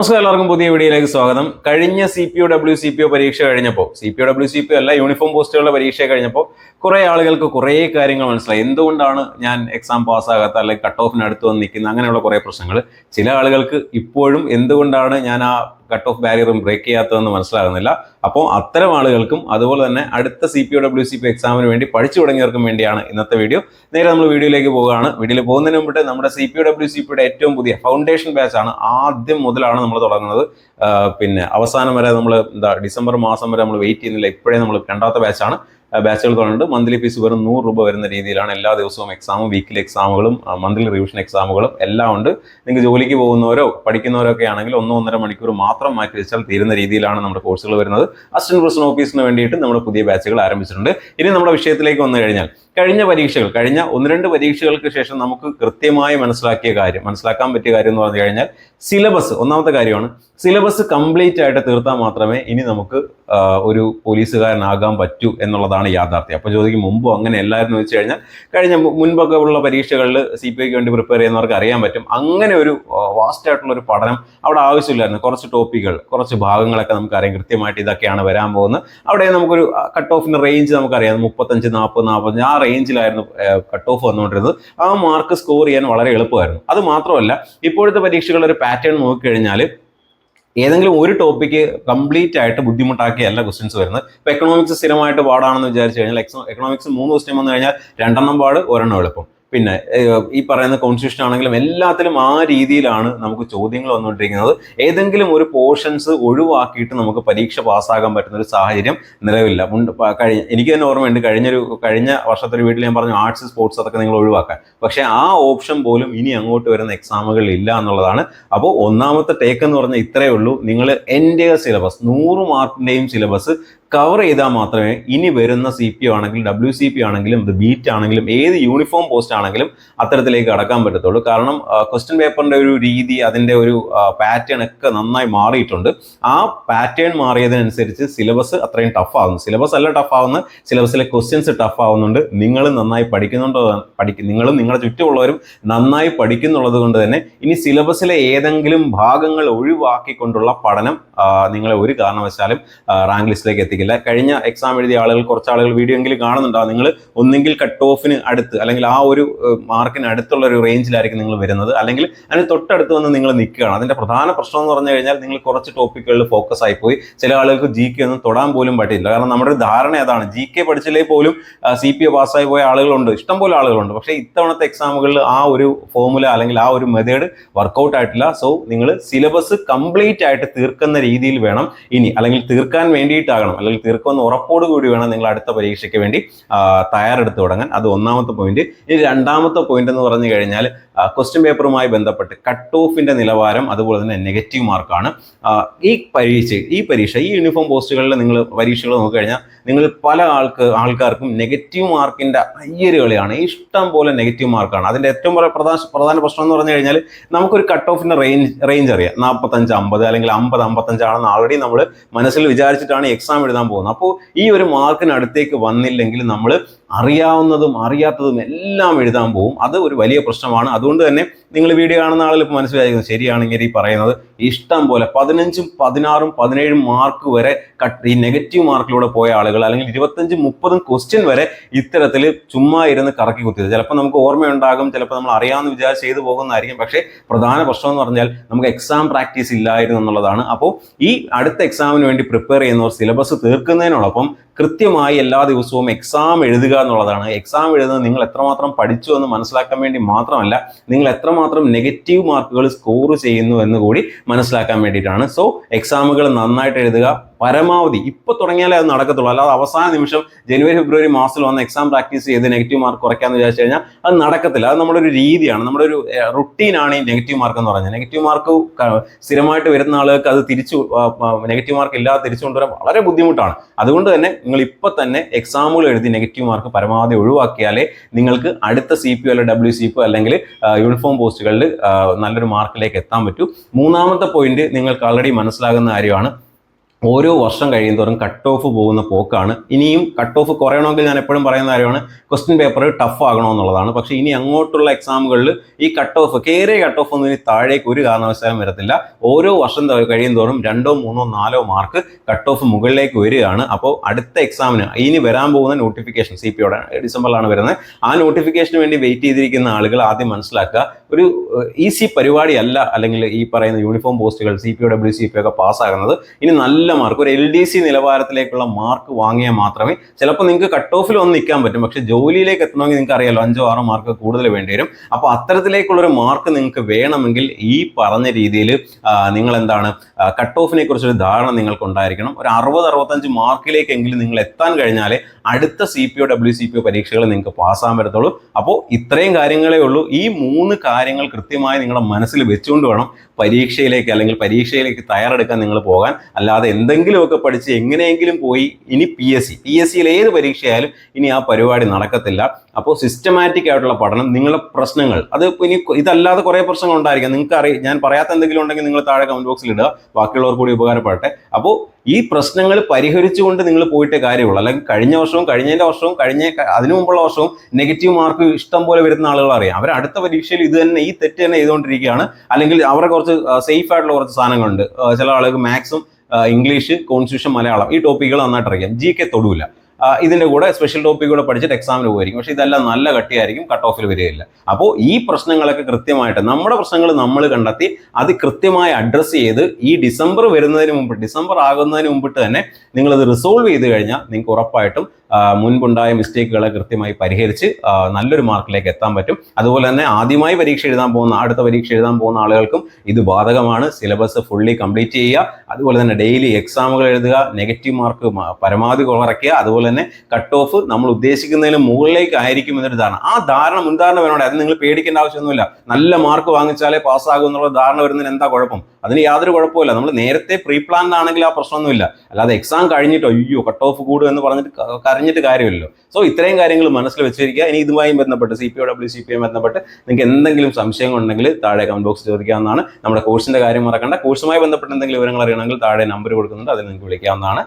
നമസ്കാരം എല്ലാവർക്കും പുതിയ വീഡിയോയിലേക്ക് സ്വാഗതം. കഴിഞ്ഞ C P O W C P O പരീക്ഷ കഴിഞ്ഞപ്പോൾ C P O W C P O അല്ല യൂണിഫോം പോസ്റ്റുകളുടെ പരീക്ഷ കഴിഞ്ഞപ്പോൾ കുറേ ആളുകൾക്ക് കുറേ കാര്യങ്ങൾ മനസ്സിലായി. എന്തുകൊണ്ടാണ് ഞാൻ എക്സാം പാസ്സാകാത്ത അല്ലെങ്കിൽ കട്ട് ഓഫിന് അടുത്ത് വന്ന് നിൽക്കുന്നത് അങ്ങനെയുള്ള കുറേ പ്രശ്നങ്ങൾ? ചില ആളുകൾക്ക് ഇപ്പോഴും എന്തുകൊണ്ടാണ് ഞാൻ ആ കട്ട് ഓഫ് ബാരിയറും ബ്രേക്ക് ചെയ്യാത്തതെന്ന് മനസ്സിലാകുന്നില്ല. അപ്പോൾ അത്തരം ആളുകൾക്കും അതുപോലെ തന്നെ അടുത്ത C P W C P എക്സാമിന് വേണ്ടി പഠിച്ചു തുടങ്ങിയവർക്കും വേണ്ടിയാണ് ഇന്നത്തെ വീഡിയോ നേരെ നമ്മൾ വീഡിയോയിലേക്ക് പോവുകയാണ്. വീഡിയോയിൽ പോകുന്നതിന് മുമ്പിട്ട് നമ്മുടെ സി പി ഡബ്ല്യു സി പിയുടെ ഏറ്റവും പുതിയ ഫൗണ്ടേഷൻ ബാച്ച് ആണ് ആദ്യം മുതലാണ് നമ്മൾ തുടങ്ങുന്നത്. പിന്നെ അവസാനം വരെ നമ്മൾ എന്താ ഡിസംബർ മാസം വരെ നമ്മൾ വെയിറ്റ് ചെയ്യുന്നില്ല. ഇപ്പോഴേ നമ്മൾ രണ്ടാമത്തെ ബാച്ചാണ് ബാച്ചുകൾ തുടങ്ങുന്നുണ്ട് മന്ത്ലി ഫീസ് വെറും നൂറ് രൂപ വരുന്ന രീതിയിലാണ് എല്ലാ ദിവസവും എക്സാമും വീക്കിലി എക്സാമുകളും മന്ത്ലി റിവിഷൻ എക്സാമുകളും എല്ലാം ഉണ്ട്. നിങ്ങൾക്ക് ജോലിക്ക് പോകുന്നവരോ പഠിക്കുന്നവരോ ഒക്കെ ആണെങ്കിൽ ഒന്നോ ഒന്നര മണിക്കൂർ മാത്രം മാറ്റി വെച്ചാൽ തീരുന്ന രീതിയിലാണ് നമ്മുടെ കോഴ്സുകൾ വരുന്നത്. അസിസ്റ്റന്റ് പ്രസിഡന്റ് ഓഫീസിന് വേണ്ടിയിട്ട് നമ്മുടെ പുതിയ ബാച്ചുകൾ ആരംഭിച്ചിട്ടുണ്ട്. ഇനി നമ്മുടെ വിഷയത്തിലേക്ക് വന്നു കഴിഞ്ഞാൽ കഴിഞ്ഞ പരീക്ഷകൾ കഴിഞ്ഞ ഒന്ന് രണ്ട് പരീക്ഷകൾക്ക് ശേഷം നമുക്ക് കൃത്യമായി മനസ്സിലാക്കിയ കാര്യം മനസ്സിലാക്കാൻ പറ്റിയ കാര്യം എന്ന് പറഞ്ഞു കഴിഞ്ഞാൽ സിലബസ് ഒന്നാമത്തെ കാര്യമാണ്. സിലബസ് കംപ്ലീറ്റ് ആയിട്ട് തീർത്താൽ മാത്രമേ ഇനി നമുക്ക് ഒരു പോലീസുകാരനാകാൻ പറ്റൂ എന്നുള്ളതാണ് യാഥാർത്ഥ്യം. അപ്പോൾ ചോദിക്കും മുമ്പ് അങ്ങനെ എല്ലാവരും വെച്ച് കഴിഞ്ഞാൽ കഴിഞ്ഞ മുൻപൊക്കെ ഉള്ള പരീക്ഷകളിൽ സി പി ഐക്ക് വേണ്ടി പ്രിപ്പയർ ചെയ്യുന്നവർക്ക് അറിയാൻ പറ്റും. അങ്ങനെ ഒരു വാസ്റ്റ് ആയിട്ടുള്ള ഒരു പഠനം അവിടെ ആവശ്യമില്ലായിരുന്നു. കുറച്ച് ടോപ്പിക്കുകൾ കുറച്ച് ഭാഗങ്ങളൊക്കെ നമുക്കറിയാം കൃത്യമായിട്ട് ഇതൊക്കെയാണ് വരാൻ പോകുന്നത്. അവിടെ നമുക്കൊരു കട്ട് ഓഫിന് റേഞ്ച് നമുക്കറിയാം. മുപ്പത്തഞ്ച് നാൽപ്പത് നാൽപ്പത്തഞ്ച് ആ റേഞ്ചിലായിരുന്നു കട്ട് ഓഫ് വന്നുകൊണ്ടിരുന്നത്. ആ മാർക്ക് സ്കോർ ചെയ്യാൻ വളരെ എളുപ്പമായിരുന്നു. അത് മാത്രമല്ല ഇപ്പോഴത്തെ പരീക്ഷകളുടെ ഒരു പാറ്റേൺ നോക്കിക്കഴിഞ്ഞാൽ ഏതെങ്കിലും ഒരു ടോപ്പിക്ക് കംപ്ലീറ്റ് ആയിട്ട് ബുദ്ധിമുട്ടാക്കിയല്ല ക്വസ്റ്റ്യൻസ് വരുന്നത്. ഇപ്പോൾ എക്കണോമിക്സ് സ്ഥിരമായിട്ട് പാടാണെന്ന് വിചാരിച്ചു കഴിഞ്ഞാൽ എക്കണോമിക്സ് മൂന്ന് ക്വസ്റ്റ്യൻ വന്നു കഴിഞ്ഞാൽ രണ്ടെണ്ണം പാട് ഒരെണ്ണം എളുപ്പം. പിന്നെ ഈ പറയുന്ന കോൺസ്റ്റിറ്റ്യൂഷൻ ആണെങ്കിലും എല്ലാത്തിലും ആ രീതിയിലാണ് നമുക്ക് ചോദ്യങ്ങൾ വന്നുകൊണ്ടിരിക്കുന്നത്. ഏതെങ്കിലും ഒരു പോർഷൻസ് ഒഴിവാക്കിയിട്ട് നമുക്ക് പരീക്ഷ പാസ്സാകാൻ പറ്റുന്ന ഒരു സാഹചര്യം നിലവില്ല കഴിഞ്ഞ എനിക്ക് തന്നെ ഓർമ്മയുണ്ട് കഴിഞ്ഞൊരു കഴിഞ്ഞ വർഷത്തെ ഒരു വീട്ടിൽ ഞാൻ പറഞ്ഞു ആർട്സ് സ്പോർട്സ് അതൊക്കെ നിങ്ങൾ ഒഴിവാക്കാൻ. പക്ഷേ ആ ഓപ്ഷൻ പോലും ഇനി അങ്ങോട്ട് വരുന്ന എക്സാമുകളിൽ ഇല്ല എന്നുള്ളതാണ്. അപ്പോൾ ഒന്നാമത്തെ ടേക്ക് എന്ന് പറഞ്ഞാൽ ഇത്രയേ ഉള്ളൂ. നിങ്ങൾ എന്റെ സിലബസ് നൂറ് മാർക്കിന്റെയും സിലബസ് കവർ ചെയ്താൽ മാത്രമേ ഇനി വരുന്ന സി പി ആണെങ്കിലും ഡബ്ല്യു സി പി ആണെങ്കിലും ഇത് ബീറ്റ് ആണെങ്കിലും ഏത് യൂണിഫോം പോസ്റ്റ് ആണെങ്കിലും അത്തരത്തിലേക്ക് കടക്കാൻ പറ്റത്തുള്ളൂ. കാരണം ക്വസ്റ്റ്യൻ പേപ്പറിന്റെ ഒരു രീതി അതിന്റെ ഒരു പാറ്റേൺ ഒക്കെ നന്നായി മാറിയിട്ടുണ്ട്. ആ പാറ്റേൺ മാറിയതിനനുസരിച്ച് സിലബസ് അത്രയും ടഫ് ആകുന്നു സിലബസ് അല്ല ടഫ് ആവുന്ന സിലബസിലെ ക്വസ്റ്റ്യൻസ് ടഫ് ആവുന്നുണ്ട്. നിങ്ങൾ നന്നായി പഠിക്കുന്നുണ്ടോ? പഠിക്കും നിങ്ങളും നിങ്ങളുടെ ചുറ്റുമുള്ളവരും നന്നായി പഠിക്കുന്നുള്ളത് കൊണ്ട് തന്നെ ഇനി സിലബസിലെ ഏതെങ്കിലും ഭാഗങ്ങൾ ഒഴിവാക്കിക്കൊണ്ടുള്ള പഠനം നിങ്ങളെ ഒരു കാരണവശാലും റാങ്ക് ലിസ്റ്റിലേക്ക് എത്തിക്കില്ല കഴിഞ്ഞ എക്സാം എഴുതിയ ആളുകൾ കുറച്ച് ആളുകൾ വീഡിയോ എങ്കിലും കാണുന്നുണ്ടാവും. നിങ്ങൾ ഒന്നെങ്കിൽ കട്ട് ഓഫിന് അടുത്ത് അല്ലെങ്കിൽ ആ ഒരു മാർക്കിന് അടുത്തുള്ള ഒരു റേഞ്ചിലായിരിക്കും നിങ്ങൾ വരുന്നത്. അല്ലെങ്കിൽ അതിന് തൊട്ടടുത്ത് വന്ന് നിങ്ങൾ നിൽക്കുകയാണ്. അതിന്റെ പ്രധാന പ്രശ്നം എന്ന് പറഞ്ഞു കഴിഞ്ഞാൽ നിങ്ങൾ കുറച്ച് ടോപ്പിക്കുകളിൽ ഫോക്കസ് ആയിപ്പോയി. ചില ആളുകൾക്ക് ജി കെ ഒന്നും തൊടാൻ പോലും പറ്റില്ല കാരണം നമ്മുടെ ധാരണ അതാണ് ജി കെ പഠിച്ചില്ലേ പോലും സി പി എ പാസ്സായി പോയ ആളുകളുണ്ട്. ഇഷ്ടംപോലെ ആളുകളുണ്ട്. പക്ഷേ ഇത്തവണത്തെ എക്സാമുകളിൽ ആ ഒരു ഫോമുല അല്ലെങ്കിൽ ആ ഒരു മെത്തേഡ് വർക്കൗട്ട് ആയിട്ടില്ല. സോ നിങ്ങൾ സിലബസ് കംപ്ലീറ്റ് ആയിട്ട് തീർക്കുന്ന രീതിയിൽ വേണം ഇനി അല്ലെങ്കിൽ തീർക്കാൻ വേണ്ടിയിട്ടാകണം. അല്ലെങ്കിൽ തീർക്കുമെന്ന് ഉറപ്പോട് കൂടി വേണം നിങ്ങൾ അടുത്ത പരീക്ഷയ്ക്ക് വേണ്ടി തയ്യാറെടുത്ത് തുടങ്ങാൻ. അത് ഒന്നാമത്തെ പോയിന്റ് ഇനി രണ്ടാമത്തെ പോയിന്റ് എന്ന് പറഞ്ഞു കഴിഞ്ഞാൽ ക്വസ്റ്റ്യൻ പേപ്പറുമായി ബന്ധപ്പെട്ട് കട്ട് ഓഫിന്റെ നിലവാരം അതുപോലെ തന്നെ നെഗറ്റീവ് മാർക്കാണ് ഈ പരീക്ഷ ഈ പരീക്ഷ ഈ യൂണിഫോം പോസ്റ്റുകളിൽ നിങ്ങൾ പരീക്ഷകൾ നോക്കിക്കഴിഞ്ഞാൽ നിങ്ങൾ പല ആൾക്ക് ആൾക്കാർക്കും നെഗറ്റീവ് മാർക്കിന്റെ അയ്യര് കളിയാണ്. ഇഷ്ടം പോലെ നെഗറ്റീവ് മാർക്കാണ്. അതിന്റെ ഏറ്റവും പ്ര- പ്രധാന പ്രധാന പ്രശ്നം എന്ന് പറഞ്ഞു കഴിഞ്ഞാൽ നമുക്കൊരു കട്ട് ഓഫിന്റെ റേഞ്ച് റേഞ്ച് അറിയാം. നാൽപ്പത്തഞ്ച് അമ്പത് അല്ലെങ്കിൽ അമ്പത് അമ്പത്തഞ്ചാണെന്ന് ആൾറെഡി നമ്മൾ മനസ്സിൽ വിചാരിച്ചിട്ടാണ് എക്സാം എഴുതാൻ പോകുന്നത്. അപ്പോൾ ഈ ഒരു മാർക്കിന് അടുത്തേക്ക് വന്നില്ലെങ്കിൽ നമ്മൾ അറിയാവുന്നതും അറിയാത്തതും എല്ലാം എഴുതാൻ പോകും അത് ഒരു വലിയ പ്രശ്നമാണ്. അതുകൊണ്ട് തന്നെ നിങ്ങൾ വീഡിയോ കാണുന്ന ആളുകൾ ഇപ്പോൾ മനസ്സിലായിരിക്കും ഇങ്ങനെ ഈ പറയുന്നത്. ഇഷ്ടം പോലെ പതിനഞ്ചും പതിനാറും പതിനേഴും മാർക്ക് വരെ കട്ട് ഈ നെഗറ്റീവ് മാർക്കിലൂടെ പോയ ആളുകൾ അല്ലെങ്കിൽ ഇരുപത്തഞ്ചും മുപ്പതും ക്വസ്റ്റ്യൻ വരെ ഇത്തരത്തിൽ ചുമ്മാ ഇരുന്ന് കറക്കി കുത്തിയത്. ചിലപ്പോൾ നമുക്ക് ഓർമ്മയുണ്ടാകും ചിലപ്പോൾ നമ്മൾ അറിയാമെന്ന് വിചാരിച്ച് ചെയ്തു പോകുന്നതായിരിക്കും. പക്ഷേ പ്രധാന പ്രശ്നം എന്ന് പറഞ്ഞാൽ നമുക്ക് എക്സാം പ്രാക്ടീസ് ഇല്ലായിരുന്നു എന്നുള്ളതാണ്. അപ്പോൾ ഈ അടുത്ത എക്സാമിന് വേണ്ടി പ്രിപ്പയർ ചെയ്യുന്നവർ സിലബസ് തീർക്കുന്നതിനോടൊപ്പം കൃത്യമായി എല്ലാ ദിവസവും എക്സാം എഴുതുക എന്നുള്ളതാണ്. എക്സാം എഴുതുന്നത് നിങ്ങൾ എത്രമാത്രം പഠിച്ചു എന്ന് മനസ്സിലാക്കാൻ വേണ്ടി മാത്രമല്ല നിങ്ങൾ എത്രമാത്രം നെഗറ്റീവ് മാർക്കുകൾ സ്കോർ ചെയ്യുന്നു എന്ന് കൂടി മനസ്സിലാക്കാൻ വേണ്ടിയിട്ടാണ്. സോ എക്സാമുകൾ നന്നായിട്ട് എഴുതുക. പരമാവധി ഇപ്പൊ തുടങ്ങിയാലേ അത് നടക്കത്തുള്ളൂ. അല്ലാതെ അവസാന നിമിഷം ജനുവരി ഫെബ്രുവരി മാസത്തിൽ വന്ന എക്സാം പ്രാക്ടീസ് ചെയ്ത് നെഗറ്റീവ് മാർക്ക് കുറയ്ക്കാന്ന് വിചാരിച്ചു കഴിഞ്ഞാൽ അത് നടക്കത്തില്ല. അത് നമ്മുടെ ഒരു രീതിയാണ്. നമ്മുടെ ഒരു റുട്ടീനാണ് ഈ നെഗറ്റീവ് മാർക്ക് എന്ന് പറഞ്ഞാൽ. നെഗറ്റീവ് മാർക്ക് സ്ഥിരമായിട്ട് വരുന്ന ആളുകൾക്ക് അത് തിരിച്ചു നെഗറ്റീവ് മാർക്ക് ഇല്ലാതെ തിരിച്ചു കൊണ്ടുവരാൻ വളരെ ബുദ്ധിമുട്ടാണ്. അതുകൊണ്ട് തന്നെ നിങ്ങൾ ഇപ്പൊ തന്നെ എക്സാമുകൾ എഴുതി നെഗറ്റീവ് മാർക്ക് പരമാവധി ഒഴിവാക്കിയാലേ നിങ്ങൾക്ക് അടുത്ത സി പി അല്ലെ ഡബ്ല്യു സി പി അല്ലെങ്കിൽ യൂണിഫോം പോസ്റ്റുകളിൽ നല്ലൊരു മാർക്കിലേക്ക് എത്താൻ പറ്റൂ. മൂന്നാമത്തെ പോയിന്റ് നിങ്ങൾക്ക് ആൾറെഡി മനസ്സിലാകുന്ന കാര്യമാണ് ഓരോ വർഷം കഴിയുന്തോറും കട്ട് ഓഫ് പോകുന്ന പോക്കാണ്. ഇനിയും കട്ട് ഓഫ് കുറയണമെങ്കിൽ ഞാൻ എപ്പോഴും പറയുന്ന കാര്യമാണ് ക്വസ്റ്റ്യൻ പേപ്പർ ടഫ് ആകണമെന്നുള്ളതാണ്. പക്ഷേ ഇനി അങ്ങോട്ടുള്ള എക്സാമുകളിൽ ഈ കട്ട് ഓഫ് കയറിയ കട്ട് ഓഫ് ഒന്നും ഇനി താഴേക്ക് ഒരു കാരണവശാലും വരത്തില്ല. ഓരോ വർഷം കഴിയുന്തോറും രണ്ടോ മൂന്നോ നാലോ മാർക്ക് കട്ട് ഓഫ് മുകളിലേക്ക് വരികയാണ്. അപ്പോൾ അടുത്ത എക്സാമിന് ഇനി വരാൻ പോകുന്ന നോട്ടിഫിക്കേഷൻ സി പി ഡിസംബറിലാണ് വരുന്നത്. ആ നോട്ടിഫിക്കേഷന് വേണ്ടി വെയിറ്റ് ചെയ്തിരിക്കുന്ന ആളുകൾ ആദ്യം മനസ്സിലാക്കുക. ഒരു ഈസി പരിപാടിയല്ല അല്ലെങ്കിൽ ഈ പറയുന്ന യൂണിഫോം പോസ്റ്റുകൾ C P O W C P ഒക്കെ പാസ്സാകുന്നത് ഇനി നല്ല മാർക്ക് ഒരു എൽ ഡി സി നിലവാരത്തിലേക്കുള്ള മാർക്ക് വാങ്ങിയാൽ മാത്രമേ ചിലപ്പോൾ നിങ്ങൾക്ക് കട്ട് ഓഫിൽ ഒന്ന് നിൽക്കാൻ പറ്റും. പക്ഷേ ജോലിയിലേക്ക് എത്തണമെങ്കിൽ നിങ്ങൾക്ക് അറിയാലോ അഞ്ചോ ആറോ മാർക്ക് കൂടുതൽ വേണ്ടി വരും. അപ്പോൾ അത്തരത്തിലേക്കുള്ളൊരു മാർക്ക് നിങ്ങൾക്ക് വേണമെങ്കിൽ ഈ പറഞ്ഞ രീതിയിൽ നിങ്ങൾ എന്താണ് കട്ട് ഓഫിനെ കുറിച്ചൊരു ധാരണ നിങ്ങൾക്ക് ഉണ്ടായിരിക്കണം. ഒരു അറുപത് അറുപത്തഞ്ച് മാർക്കിലേക്കെങ്കിലും നിങ്ങൾ എത്താൻ കഴിഞ്ഞാലേ അടുത്ത C P O W C P O പരീക്ഷകൾ നിങ്ങൾക്ക് പാസ്സാൻ പറ്റത്തുള്ളൂ. അപ്പോൾ ഇത്രയും കാര്യങ്ങളേ ഉള്ളൂ. ഈ മൂന്ന് കാര്യങ്ങൾ കൃത്യമായി നിങ്ങളുടെ മനസ്സിൽ വെച്ചുകൊണ്ട് വേണം പരീക്ഷയിലേക്ക് അല്ലെങ്കിൽ പരീക്ഷയിലേക്ക് തയ്യാറെടുക്കാൻ നിങ്ങൾ പോകാൻ. അല്ലാതെ എന്തെങ്കിലുമൊക്കെ പഠിച്ച് എങ്ങനെയെങ്കിലും പോയി ഇനി P S C P S സിയിൽ ഏത് പരീക്ഷയായാലും ഇനി ആ പരിപാടി നടക്കത്തില്ല. അപ്പോൾ സിസ്റ്റമാറ്റിക് ആയിട്ടുള്ള പഠനം നിങ്ങളുടെ പ്രശ്നങ്ങൾ അത് ഇനി ഇതല്ലാതെ കുറേ പ്രശ്നങ്ങൾ ഉണ്ടായിരിക്കാം. നിങ്ങൾക്ക് അറിയാം ഞാൻ പറയാത്ത എന്തെങ്കിലും ഉണ്ടെങ്കിൽ നിങ്ങൾ താഴെ കമന്റ് ബോക്സിൽ ഇടുക. ബാക്കിയുള്ളവർ കൂടി ഉപകാരപ്പെടട്ടെ. അപ്പോൾ ഈ പ്രശ്നങ്ങൾ പരിഹരിച്ചുകൊണ്ട് നിങ്ങൾ പോയിട്ടേ കാര്യമുള്ളൂ. അല്ലെങ്കിൽ കഴിഞ്ഞ വർഷവും കഴിഞ്ഞതിന്റെ വർഷവും കഴിഞ്ഞ അതിനു മുമ്പുള്ള വർഷവും നെഗറ്റീവ് മാർക്ക് ഇഷ്ടം പോലെ വരുന്ന ആളുകൾ അറിയാം അവർ അടുത്ത പരീക്ഷയിൽ ഇത് തന്നെ ഈ തെറ്റ് തന്നെ ചെയ്തുകൊണ്ടിരിക്കുകയാണ്. അല്ലെങ്കിൽ അവരുടെ കുറച്ച് സേഫ് ആയിട്ടുള്ള കുറച്ച് സാധനങ്ങളുണ്ട്. ചില ആളുകൾക്ക് മാത്സും ഇംഗ്ലീഷ് കോൺസ്റ്റിറ്റ്യൂഷൻ മലയാളം ഈ ടോപ്പിക്കുകൾ നന്നായിട്ട് അറിയാം. ജി കെ തൊടൂല. ഇതിന്റെ കൂടെ സ്പെഷ്യൽ ടോപ്പിക് കൂടെ പഠിച്ചിട്ട് എക്സാമിന് പോയിരിക്കും പക്ഷേ ഇതെല്ലാം നല്ല കട്ടിയായിരിക്കും കട്ട് ഓഫിൽ വരികയില്ല. അപ്പോൾ ഈ പ്രശ്നങ്ങളൊക്കെ കൃത്യമായിട്ട് നമ്മുടെ പ്രശ്നങ്ങൾ നമ്മൾ കണ്ടെത്തി അത് കൃത്യമായി അഡ്രസ്സ് ചെയ്ത് ഈ ഡിസംബർ വരുന്നതിന് മുമ്പ് ഡിസംബർ ആകുന്നതിന് മുമ്പിട്ട് തന്നെ നിങ്ങളത് റിസോൾവ് ചെയ്ത് കഴിഞ്ഞാൽ നിങ്ങൾക്ക് ഉറപ്പായിട്ടും മുൻപുണ്ടായ മിസ്റ്റേക്കുകളെ കൃത്യമായി പരിഹരിച്ച് നല്ലൊരു മാർക്കിലേക്ക് എത്താൻ പറ്റും. അതുപോലെ തന്നെ ആദ്യമായി പരീക്ഷ എഴുതാൻ പോകുന്ന അടുത്ത പരീക്ഷ എഴുതാൻ പോകുന്ന ആളുകൾക്കും ഇത് ബാധകമാണ്. സിലബസ് ഫുള്ളി കംപ്ലീറ്റ് ചെയ്യുക. അതുപോലെ തന്നെ ഡെയിലി എക്സാമുകൾ എഴുതുക നെഗറ്റീവ് മാർക്ക് പരമാവധി കുറയ്ക്കുക. അതുപോലെ തന്നെ കട്ട് ഓഫ് നമ്മൾ ഉദ്ദേശിക്കുന്നതിന് മുകളിലേക്ക് ആയിരിക്കും എന്നൊരു ധാരണ. ആ ധാരണ മുൻധാരണ വേണോടെ അത് നിങ്ങൾ പേടിക്കേണ്ട ആവശ്യമൊന്നുമില്ല. നല്ല മാർക്ക് വാങ്ങിച്ചാലേ പാസ്സാകും എന്നുള്ള ധാരണ വരുന്നതിന് എന്താ കുഴപ്പം? അതിന് യാതൊരു കുഴപ്പമില്ല നമ്മൾ നേരത്തെ പ്രീ പ്ലാൻഡ് ആണെങ്കിൽ ആ പ്രശ്നമൊന്നുമില്ല. അല്ലാതെ എക്സാം കഴിഞ്ഞിട്ടോ അയ്യോ കട്ട് ഓഫ് കൂടും എന്ന് പറഞ്ഞിട്ട് കരഞ്ഞിട്ട് കാര്യമില്ലല്ലോ. സോ ഇത്രയും കാര്യങ്ങൾ മനസ്സിൽ വെച്ചിരിക്കുക. ഇനി ഇതുമായി ബന്ധപ്പെട്ട് C P O W C P M ബന്ധപ്പെട്ട് നിങ്ങൾക്ക് എന്തെങ്കിലും സംശയങ്ങൾ ഉണ്ടെങ്കിൽ താഴെ കമന്റ് ബോക്സ് ചോദിക്കാവുന്നതാണ്. നമ്മുടെ കോഴ്സിന്റെ കാര്യം മറക്കണ്ട. കോഴ്സുമായി ബന്ധപ്പെട്ട് എന്തെങ്കിലും വിവരങ്ങൾ അറിയണമെങ്കിൽ താഴെ നമ്പർ കൊടുക്കുന്നുണ്ട്. അതിൽ നിങ്ങൾക്ക് വിളിക്കാവുന്നതാണ്.